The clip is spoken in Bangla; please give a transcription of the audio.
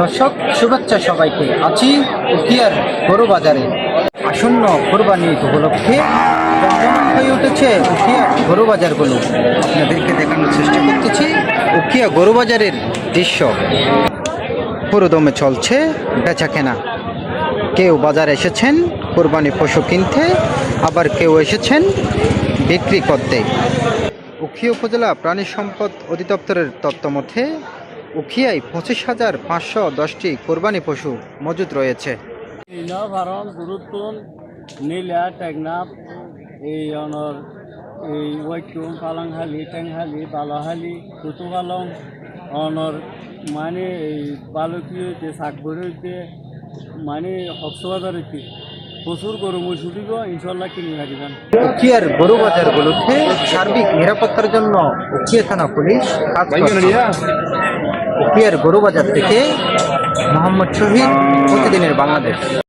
দর্শক, শুভেচ্ছা সবাইকে। আছি উকিয়ার গরু বাজারে আসন্ন কোরবানি উপলক্ষে হয়ে উঠেছে উকিয়া গরু বাজারগুলো আপনাদেরকে দেখানোর চেষ্টা করতেছি উকিয়া গরু বাজারের দৃশ্য। পুরোদমে চলছে বেচা কেনা কেউ বাজারে এসেছেন, কোরবানি পশু কিনতে, আবার কেউ এসেছেন বিক্রি করতে। উখিয়া উপজেলা প্রাণী সম্পদ অধিদপ্তরের মতে উখিয়ায় পঁচিশ হাজার পাঁচশো দশটি কোরবানি পশু মজুদ রয়েছে। ভারণ গুরুত্বন নীলা টেকনাফ, এই অনর, এই ওয়াইটুম পালাংহালি, টেংহালি, বালাহালি কুতুকালং অনর মানে এই বালকি যে শাকবড়ি হইতে মানে হকসবাজার প্রচুর গরু মই ছুটিব ইনশাল্লাহ কিনে হারিবেন উখিয়ার গরু বাজারগুলোতে সার্বিক নিরাপত্তার জন্য উকিয়া থানা পুলিশ কাজ করছে। উখিয়ার গরু বাজার থেকে মোহাম্মদ শহীদ প্রতিদিনের বাংলাদেশ।